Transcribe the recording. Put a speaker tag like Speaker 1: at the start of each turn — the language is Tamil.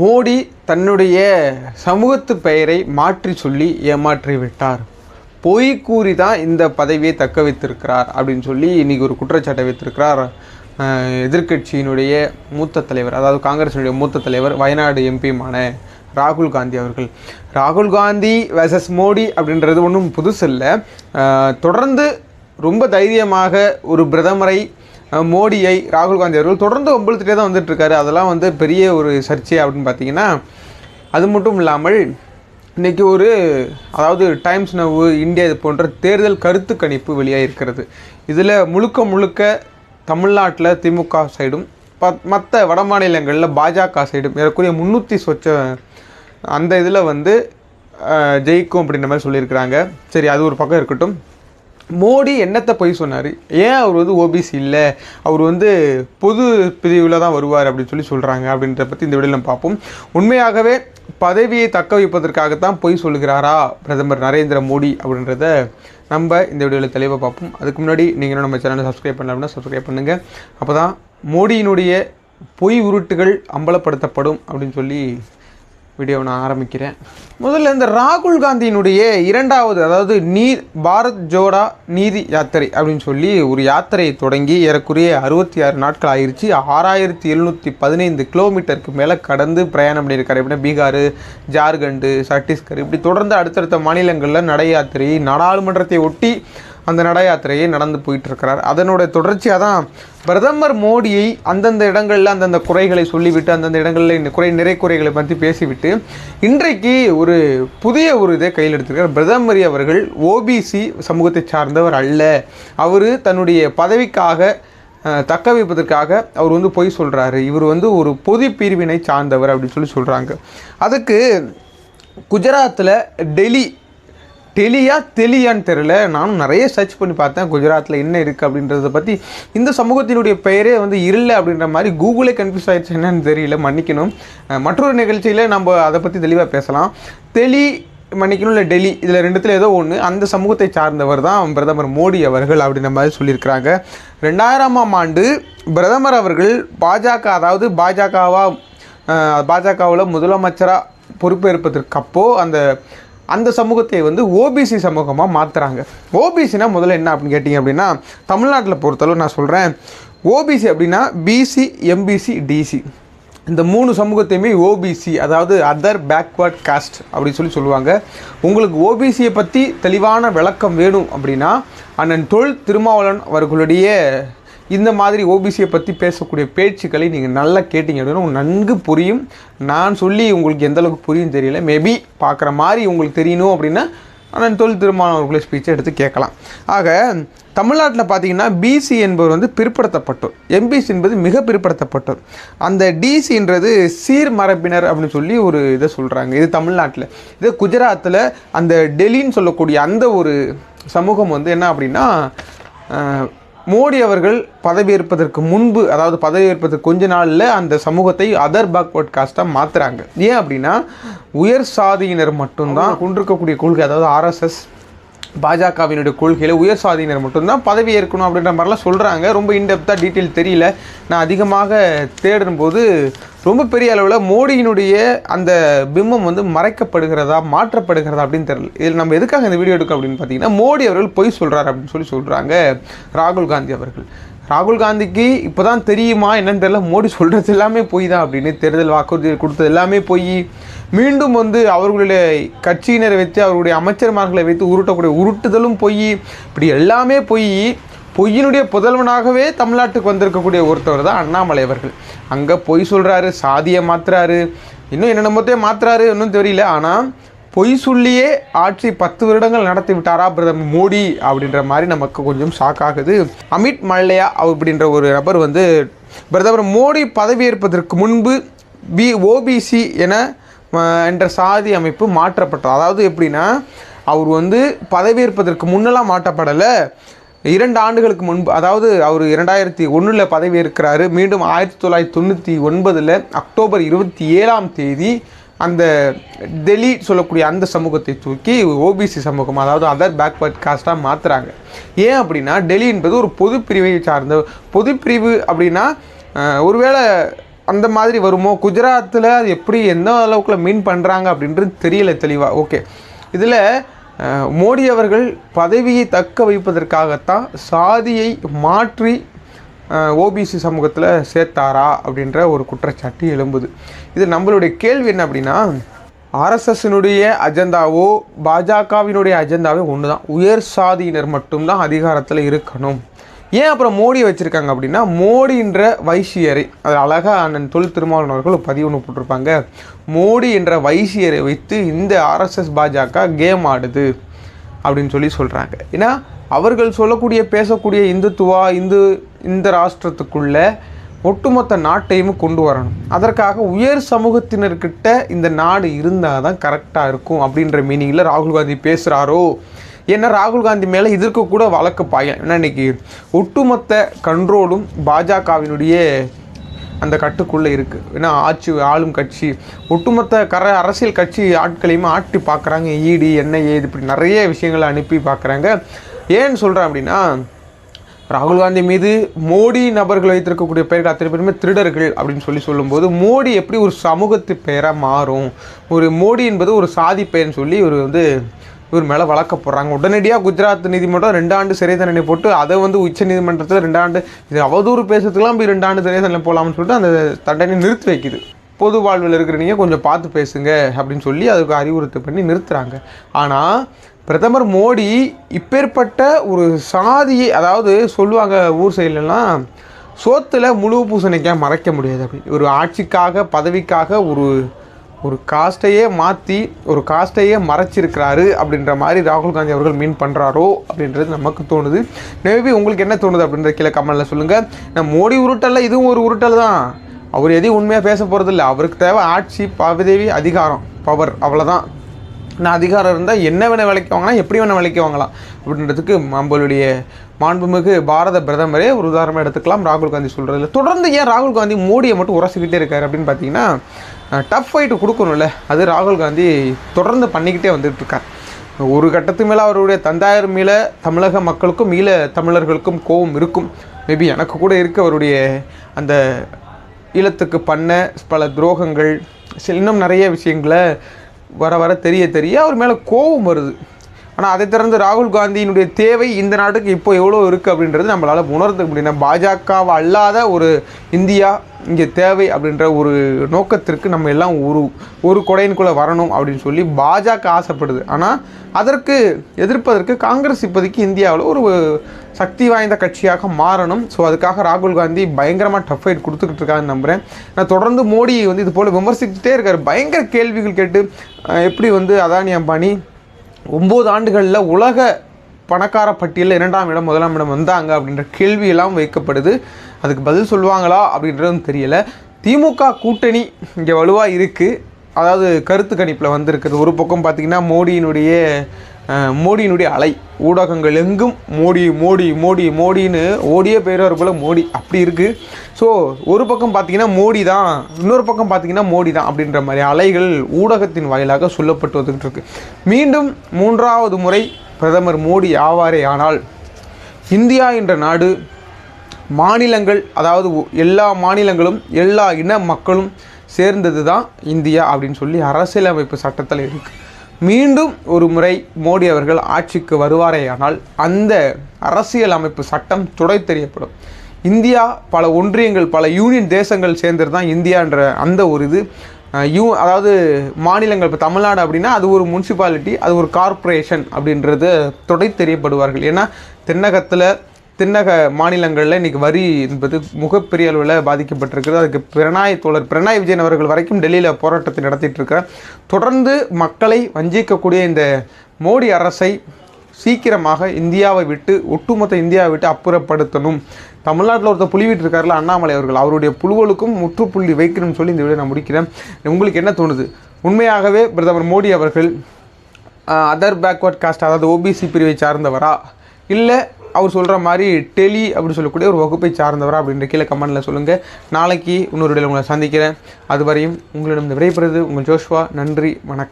Speaker 1: மோடி தன்னுடைய சமூகத்து பெயரை மாற்றி சொல்லி ஏமாற்றி விட்டார். பொய் கூறி தான் இந்த பதவியை தக்க வைத்திருக்கிறார் அப்படின்னு சொல்லி இன்னைக்கு ஒரு குற்றச்சாட்டை வைத்திருக்கிறார் எதிர்கட்சியினுடைய எதிர்க்கட்சியினுடைய மூத்த தலைவர் அதாவது காங்கிரஸினுடைய மூத்த தலைவர் வயநாடு எம்பியுமான ராகுல் காந்தி அவர்கள். ராகுல் காந்தி வெர்சஸ் மோடி அப்படின்றது ஒன்றும் புதுசு இல்லை. தொடர்ந்து ரொம்ப தைரியமாக ஒரு பிரதமரை மோடியை ராகுல் காந்தி அவர்கள் தொடர்ந்து ஒம்பளுத்துட்டே தான் வந்துட்டுருக்காரு. அதெல்லாம் வந்து பெரிய ஒரு சர்ச்சை அப்படின்னு பார்த்தீங்கன்னா அது மட்டும் இல்லாமல் இன்னைக்கு ஒரு அதாவது டைம்ஸ் நவ் இந்தியா இது போன்ற தேர்தல் கருத்து கணிப்பு வெளியாகிருக்கிறது இதில் முழுக்க முழுக்க தமிழ்நாட்டில் திமுக சைடும் பத் மற்ற வட மாநிலங்களில் பாஜக சைடும் ஏறக்குறைய முந்நூற்றி சொச்ச அந்த இதில் வந்து ஜெயிக்கும் அப்படின்ற மாதிரி சொல்லியிருக்கிறாங்க. சரி அது ஒரு பக்கம் இருக்கட்டும். மோடி என்னத்தை போய் சொன்னார்? ஏன் அவர் வந்து ஓபிசி இல்லை? அவர் வந்து பொது பிரிவில் தான் வருவார் அப்படின்னு சொல்லி சொல்கிறாங்க அப்படின்றத பற்றி இந்த வீடியோவில் பார்ப்போம். உண்மையாகவே பதவியை தக்க வைப்பதற்காகத்தான் பொய் சொல்கிறாரா பிரதமர் நரேந்திர மோடி அப்படின்றத நம்ம இந்த வீடியோவில் தெளிவாக பார்ப்போம். அதுக்கு முன்னாடி நீங்கள் நம்ம சேனலை சப்ஸ்கிரைப் பண்ணல அப்படின்னா சப்ஸ்கிரைப் பண்ணுங்கள் அப்போ தான் மோடியினுடைய பொய் உருட்டுகள் அம்பலப்படுத்தப்படும் அப்படின்னு சொல்லி வீடியோவை நான் ஆரம்பிக்கிறேன். முதல்ல இந்த ராகுல் காந்தியினுடைய இரண்டாவது அதாவது நீர் பாரத் ஜோடா நீதி யாத்திரை அப்படின்னு சொல்லி ஒரு யாத்திரையை தொடங்கி ஏறக்குறைய அறுபத்தி ஆறு நாட்கள் ஆயிடுச்சு ஆறாயிரத்தி எழுநூற்றி பதினைந்து கிலோமீட்டருக்கு மேலே கடந்து பிரயாணம் பண்ணியிருக்காரு. எப்படின்னா பீகார் ஜார்க்கண்டு சத்தீஸ்கர் இப்படி தொடர்ந்து அடுத்தடுத்த மாநிலங்களில் நடை யாத்திரை நாடாளுமன்றத்தை ஒட்டி அந்த நடையாத்திரையை நடந்து போயிட்டுருக்கிறார். அதனுடைய தொடர்ச்சியாக தான் பிரதமர் மோடியை அந்தந்த இடங்களில் அந்தந்த குறைகளை சொல்லிவிட்டு அந்தந்த இடங்களில் இந்த குறை நிறை குறைகளை பற்றி பேசிவிட்டு இன்றைக்கு ஒரு புதிய ஒரு இதை கையில் எடுத்திருக்கார் பிரதமர் அவர்கள் ஓபிசி சமூகத்தை சார்ந்தவர் அல்ல. அவர் தன்னுடைய பதவிக்காக தக்க வைப்பதற்காக அவர் வந்து பொய் சொல்கிறாரு இவர் வந்து ஒரு பொது பிரிவினை சார்ந்தவர் அப்படின்னு சொல்லி சொல்கிறாங்க அதுக்கு குஜராத்தில் டெல்லி டெலியா தெலியான்னு தெரில நானும் நிறைய சர்ச் பண்ணி பார்த்தேன். குஜராத்தில் என்ன இருக்குது அப்படின்றத பற்றி இந்த சமூகத்தினுடைய பெயரே வந்து இல்லை அப்படின்ற மாதிரி கூகுளே கன்ஃபியூஸ் ஆயிடுச்சு. என்னன்னு தெரியல. மன்னிக்கணும். மற்றொரு நிகழ்ச்சியில் நம்ம அதை பற்றி தெளிவாக பேசலாம். தெளி மன்னிக்கணும் இல்லை டெல்லி இதில் ரெண்டுத்தில் ஏதோ ஒன்று அந்த சமூகத்தை சார்ந்தவர் தான் பிரதமர் மோடி அவர்கள் அப்படின்ற மாதிரி சொல்லியிருக்கிறாங்க. ரெண்டாயிரமாம் ஆண்டு பிரதமர் அவர்கள் பாஜக அதாவது பாஜகவா பாஜகவில் முதலமைச்சராக பொறுப்பேற்பதற்கு அப்போ அந்த அந்த சமூகத்தை வந்து ஓபிசி சமூகமாக மாற்றுறாங்க ஓபிசினா முதல்ல என்ன அப்படின்னு கேட்டிங்க அப்படின்னா தமிழ்நாட்டில் பொறுத்தளவு நான் சொல்கிறேன் ஓபிசி அப்படின்னா பிசி எம்பிசி டிசி இந்த மூணு சமூகத்தையுமே ஓபிசி அதாவது அதர் பேக்வர்ட் காஸ்ட் அப்படின்னு சொல்லி சொல்லுவாங்க. உங்களுக்கு ஓபிசியை பற்றி தெளிவான விளக்கம் வேணும் அப்படின்னா அண்ணன் தொழில் திருமாவளவன் அவர்களுடைய இந்த மாதிரி ஓபிசியை பற்றி பேசக்கூடிய பேச்சுக்களை நீங்கள் நல்லா கேட்டீங்க அப்படின்னா உங்களுக்கு நன்கு புரியும். நான் சொல்லி உங்களுக்கு எந்த அளவுக்கு புரியும் தெரியல. மேபி பார்க்குற மாதிரி உங்களுக்கு தெரியணும் அப்படின்னா அண்ணன் தொழில் திருமாவளவன் அவர்களுடைய ஸ்பீச்சை எடுத்து கேட்கலாம். ஆக தமிழ்நாட்டில் பார்த்தீங்கன்னா பிசி என்பவர் வந்து பிற்படுத்தப்பட்டோர். எம்பிசி என்பது மிக பிற்படுத்தப்பட்டோர். அந்த டிசின்றது சீர்மரபினர் அப்படின்னு சொல்லி ஒரு இதை சொல்கிறாங்க இது தமிழ்நாட்டில். இது குஜராத்தில் அந்த டெல்லின்னு சொல்லக்கூடிய அந்த ஒரு சமூகம் வந்து என்ன அப்படின்னா மோடி அவர்கள் பதவியேற்பதற்கு முன்பு அதாவது பதவியேற்பதற்கு கொஞ்ச நாளில் அந்த சமூகத்தை அதர் பேக்வர்ட் காஸ்ட்டாக மாற்றுறாங்க ஏன் அப்படின்னா உயர் சாதியினர் மட்டும்தான் கொண்டிருக்கக்கூடிய கொள்கை அதாவது ஆர்எஸ்எஸ் பாஜகவினுடைய கொள்கையில் உயர் சாதியினர் மட்டும்தான் பதவி ஏற்கணும் அப்படின்ற மாதிரிலாம் சொல்கிறாங்க ரொம்ப இன்டெப்த்தாக டீட்டெயில் தெரியல. நான் அதிகமாக தேடும்போது ரொம்ப பெரிய அளவில் மோடியினுடைய அந்த பிம்பம் வந்து மறைக்கப்படுகிறதா மாற்றப்படுகிறதா அப்படின்னு தெரியல. இதில் நம்ம எதுக்காக இந்த வீடியோ எடுக்க அப்படின்னு பார்த்தீங்கன்னா மோடி அவர்கள் பொய் சொல்கிறார் அப்படின்னு சொல்லி சொல்கிறாங்க ராகுல் காந்தி அவர்கள். ராகுல் காந்திக்கு இப்போ தான் தெரியுமா என்னன்னு தெரியல. மோடி சொல்கிறது எல்லாமே பொய் தான் அப்படின்னு தேர்தல் வாக்குறுதி கொடுத்தது எல்லாமே பொய். மீண்டும் வந்து அவர்களுடைய கட்சியினரை வைத்து அவர்களுடைய அமைச்சர்மார்களை வைத்து உருட்டக்கூடிய உருட்டுதலும் பொய். இப்படி எல்லாமே பொய். பொய்யினுடைய புதல்வனாகவே தமிழ்நாட்டுக்கு வந்திருக்கக்கூடிய ஒருத்தவர் தான் அண்ணாமலை அவர்கள். அங்கே பொய் சொல்கிறாரு சாதியை மாத்துறாரு. இன்னும் என்னென்னமோத்தையே மாத்துறாரு இன்னும் தெரியல. ஆனால் பொய் சொல்லியே ஆட்சி பத்து வருடங்கள் நடத்தி விட்டாரா பிரதமர் மோடி அப்படின்ற மாதிரி நமக்கு கொஞ்சம் ஷாக் ஆகுது. அமித் மல்லையா அப்படின்ற ஒரு நபர் வந்து பிரதமர் மோடி பதவியேற்பதற்கு முன்பு பி ஓபிசி என என்ற சாதி அமைப்பு மாற்றப்பட்டது. அதாவது எப்படின்னா அவர் வந்து பதவியேற்பதற்கு முன்னெல்லாம் மாற்றப்படலை. இரண்டு ஆண்டுகளுக்கு முன்பு அதாவது அவர் இரண்டாயிரத்தி ஒன்றில் பதவி இருக்கிறாரு மீண்டும் ஆயிரத்தி தொள்ளாயிரத்தி தொண்ணூற்றி ஒன்பதில் அக்டோபர் இருபத்தி ஏழாம் தேதி அந்த டெல்லி சொல்லக்கூடிய அந்த சமூகத்தை தூக்கி ஓபிசி சமூகம் அதாவது அதர் பேக்வர்ட் காஸ்ட்டாக மாற்றுறாங்க ஏன் அப்படின்னா டெல்லி என்பது ஒரு பொது பிரிவை சார்ந்த பொது பிரிவு அப்படின்னா ஒருவேளை அந்த மாதிரி வருமோ? குஜராத்தில் அது எப்படி எந்த அளவுக்குள்ள மீன் பண்ணுறாங்க அப்படின்றது தெரியல தெளிவாக ஓகே இதில் மோடி அவர்கள் பதவியை தக்க வைப்பதற்காகத்தான் சாதியை மாற்றி ஓபிசி சமூகத்தில் சேர்த்தாரா அப்படின்ற ஒரு குற்றச்சாட்டு எழும்புது. இது நம்மளுடைய கேள்வி என்ன அப்படின்னா ஆர்எஸ்எஸ்னுடைய அஜெண்டாவோ பாஜகவினுடைய அஜெண்டாவோ ஒன்று தான் உயர் சாதியினர் மட்டும்தான் அதிகாரத்தில் இருக்கணும். ஏன் அப்புறம் மோடி வச்சுருக்காங்க அப்படின்னா மோடின்ற வைசியரை அது அழகாக அண்ணன் தொழில் திருமாவளவன் அவர்கள் பதிவு ஒன்று போட்டிருப்பாங்க. மோடி என்ற வைசியரை வைத்து இந்த ஆர்எஸ்எஸ் பாஜக கேம் ஆடுது அப்படின்னு சொல்லி சொல்கிறாங்க ஏன்னா அவர்கள் சொல்லக்கூடிய பேசக்கூடிய இந்துத்துவா இந்து இந்த ராஷ்டிரத்துக்குள்ளே ஒட்டுமொத்த நாட்டையும் கொண்டு வரணும். அதற்காக உயர் சமூகத்தினர்கிட்ட இந்த நாடு இருந்தால் தான் கரெக்டாக இருக்கும் அப்படின்ற மீனிங்கில் ராகுல் காந்தி பேசுகிறாரோ ஏன்னா ராகுல் காந்தி மேலே இதற்கு கூட வழக்கு பாயம் ஏன்னா இன்னைக்கு? ஒட்டுமொத்த கண்ட்ரோலும் பாஜகவினுடைய அந்த கட்டுக்குள்ளே இருக்குது ஏன்னா ஆட்சி ஆளும் கட்சி ஒட்டுமொத்த கர அரசியல் கட்சி ஆட்களையுமே ஆட்டி பார்க்குறாங்க ஈடி என்ஐஏ இது இப்படி நிறைய விஷயங்களை அனுப்பி பார்க்குறாங்க ஏன்னு சொல்கிறேன் அப்படின்னா ராகுல் காந்தி மீது மோடி நபர்கள் வைத்திருக்கக்கூடிய பெயர்கள் அத்தனை பேருமே திருடர்கள் அப்படின்னு சொல்லி சொல்லும்போது மோடி எப்படி ஒரு சமூகத்து பெயராக மாறும்? ஒரு மோடி என்பது ஒரு சாதி பெயர்னு சொல்லி ஒரு வந்து இவர் மேலே வழக்க போடுறாங்க. உடனடியாக குஜராத் நீதிமன்றம் ரெண்டு ஆண்டு சிறை தண்டனை போட்டு அதை வந்து உச்ச நீதிமன்றத்தில் ரெண்டு ஆண்டு இது அவதூறு பேசுறதுக்கெல்லாம் போய் ரெண்டு ஆண்டு சிறை தண்டனை போகலாம்னு சொல்லிட்டு அந்த தண்டனை நிறுத்தி வைக்குது. பொது வாழ்வில் இருக்கிற நீங்கள் கொஞ்சம் பார்த்து பேசுங்க அப்படின்னு சொல்லி அதுக்கு அறிவுறுத்து பண்ணி நிறுத்துகிறாங்க ஆனால் பிரதமர் மோடி இப்பேற்பட்ட ஒரு சாதியை அதாவது சொல்லுவாங்க ஊர் சைட்லலாம் சோத்தில் முழு பூசணிக்காய் மறைக்க முடியாது அப்படி. ஒரு ஆட்சிக்காக பதவிக்காக ஒரு ஒரு காஸ்ட்டையே மாற்றி ஒரு காஸ்ட்டையே மறைச்சிருக்கிறாரு அப்படின்ற மாதிரி ராகுல் காந்தி அவர்கள் மீன் பண்ணுறாரோ அப்படின்றது நமக்கு தோணுது. மேபி உங்களுக்கு என்ன தோணுது அப்படின்ற கீழே கமலில் சொல்லுங்கள் நான் மோடி உருட்டல்ல இதுவும் ஒரு உருட்டல் தான். அவர் எதையும் உண்மையாக பேச போகிறதில்ல அவருக்கு தேவை ஆட்சி பதவி அதிகாரம் பவர் அவ்வளோதான் நான் அதிகாரம் இருந்தால் என்ன வேணால் விலைக்கு வாங்கலாம் எப்படி வேணால் விலைக்கு வாங்கலாம். அப்படின்றதுக்கு நம்மளுடைய மாண்புமிகு பாரத பிரதமரே ஒரு உதாரணமாக எடுத்துக்கலாம். ராகுல் காந்தி சொல்கிறதுல தொடர்ந்து ஏன் ராகுல் காந்தி மோடியை மட்டும் உரசிக்கிட்டே இருக்காரு அப்படின்னு பார்த்தீங்கன்னா டஃப் ஃபைட்டு கொடுக்கணும்ல. அது ராகுல் காந்தி தொடர்ந்து பண்ணிக்கிட்டே வந்துட்டு இருக்கார். ஒரு கட்டத்து மேலே அவருடைய தந்தாயர் மேலே தமிழக மக்களுக்கும் ஈழ தமிழர்களுக்கும் கோபம் இருக்கும். மேபி எனக்கு கூட இருக்க அவருடைய அந்த ஈழத்துக்கு பண்ண பல துரோகங்கள் சில இன்னும் நிறைய விஷயங்களை வர வர தெரிய தெரிய அவர் மேலே கோபம் வருது. ஆனால் அதை திறந்து ராகுல் காந்தியினுடைய தேவை இந்த நாட்டுக்கு இப்போ எவ்வளோ இருக்குது அப்படின்றது நம்மளால் உணர்ந்துக்க முடியும். பாஜகவை அல்லாத ஒரு இந்தியா இங்கே தேவை அப்படின்ற ஒரு நோக்கத்திற்கு நம்ம எல்லாம் ஒரு ஒரு கொடையின்குள்ளே வரணும் அப்படின்னு சொல்லி பாஜக ஆசைப்படுது. ஆனால் அதற்கு எதிர்ப்பதற்கு காங்கிரஸ் இப்போதைக்கு இந்தியாவில் ஒரு சக்தி வாய்ந்த கட்சியாக மாறணும். ஸோ அதுக்காக ராகுல் காந்தி பயங்கரமாக டஃப் ஃபைட் கொடுத்துக்கிட்டு இருக்காங்கன்னு நம்புகிறேன் நான் தொடர்ந்து மோடி வந்து இது போல் விமர்சிச்சுட்டே இருக்கார். பயங்கர கேள்விகள் கேட்டு எப்படி வந்து அதானி அம்பானி ஒம்பது ஆண்டுகளில் உலக பணக்கார பட்டியலில் இரண்டாம் இடம் முதலாம் இடம் வந்தாங்க அப்படின்ற கேள்வியெல்லாம் வைக்கப்படுது. அதுக்கு பதில் சொல்லுவாங்களா அப்படின்றதும் தெரியல. திமுக கூட்டணி இங்கே வலுவாக இருக்குது அதாவது கருத்து கணிப்பில் வந்திருக்குது. ஒரு பக்கம் பார்த்திங்கன்னா மோடியினுடைய மோடியினுடைய அலை. ஊடகங்கள் எங்கும் மோடி மோடி மோடி மோடின்னு ஓடியே போயிடுவார் போல் மோடி அப்படி இருக்குது ஸோ ஒரு பக்கம் பார்த்தீங்கன்னா மோடி தான் இன்னொரு பக்கம் பார்த்தீங்கன்னா மோடி தான் அப்படின்ற மாதிரி அலைகள் ஊடகத்தின் வாயிலாக சொல்லப்பட்டு வந்துகிட்டு இருக்கு. மீண்டும் மூன்றாவது முறை பிரதமர் மோடி ஆவாரே ஆனால் இந்தியா என்ற நாடு மாநிலங்கள் அதாவது எல்லா மாநிலங்களும் எல்லா இன மக்களும் சேர்ந்தது தான் இந்தியா அப்படின்னு சொல்லி அரசியலமைப்பு சட்டத்தில் இருக்குது மீண்டும் ஒரு முறை மோடி அவர்கள் ஆட்சிக்கு வருவாரேயானால் அந்த அரசியல் அமைப்பு சட்டம் துடை தெரியப்படும். இந்தியா பல ஒன்றியங்கள் பல யூனியன் தேசங்கள் சேர்ந்தது தான் இந்தியான்ற அந்த ஒரு இது. யூ அதாவது மாநிலங்கள் இப்போ தமிழ்நாடு அப்படின்னா அது ஒரு முனிசிபாலிட்டி அது ஒரு கார்ப்பரேஷன் அப்படின்றது தொடை தெரியப்படுவார்கள். ஏன்னா தென்னகத்தில் தென்னக மாநிலங்களில் இன்றைக்கி வரி என்பது மிகப்பெரிய அளவில் பாதிக்கப்பட்டிருக்கிறது. அதுக்கு பிரணாய் தோழர் பிரணாய் விஜயன் அவர்கள் வரைக்கும் டெல்லியில் போராட்டத்தை நடத்திட்டு இருக்கிறார் தொடர்ந்து மக்களை வஞ்சிக்கக்கூடிய இந்த மோடி அரசை சீக்கிரமாக இந்தியாவை விட்டு ஒட்டுமொத்த இந்தியாவை விட்டு அப்புறப்படுத்தணும். தமிழ்நாட்டில் ஒருத்தர் புலிவிட்டு இருக்காருல அண்ணாமலை அவர்கள். அவருடைய புழுவலுக்கும் முற்றுப்புள்ளி வைக்கணும்னு சொல்லி இந்த வீடியோ நான் முடிக்கிறேன். உங்களுக்கு என்ன தோணுது? உண்மையாகவே பிரதமர் மோடி அவர்கள் அதர் பேக்வர்ட் காஸ்ட் அதாவது ஓபிசி பிரிவை சார்ந்தவரா? இல்லை அவர் சொல்கிற மாதிரி டெலி அப்படின்னு சொல்லக்கூடிய ஒரு வகுப்பை சார்ந்தவரா அப்படின்ற கீழே கமெண்ட்டில் சொல்லுங்கள் நாளைக்கு இன்னொரு இடையில உங்களை சந்திக்கிறேன். அதுவரையும் உங்களிடம் விடைபெறுவது உங்கள் ஜோஷ்வா. நன்றி வணக்கம்.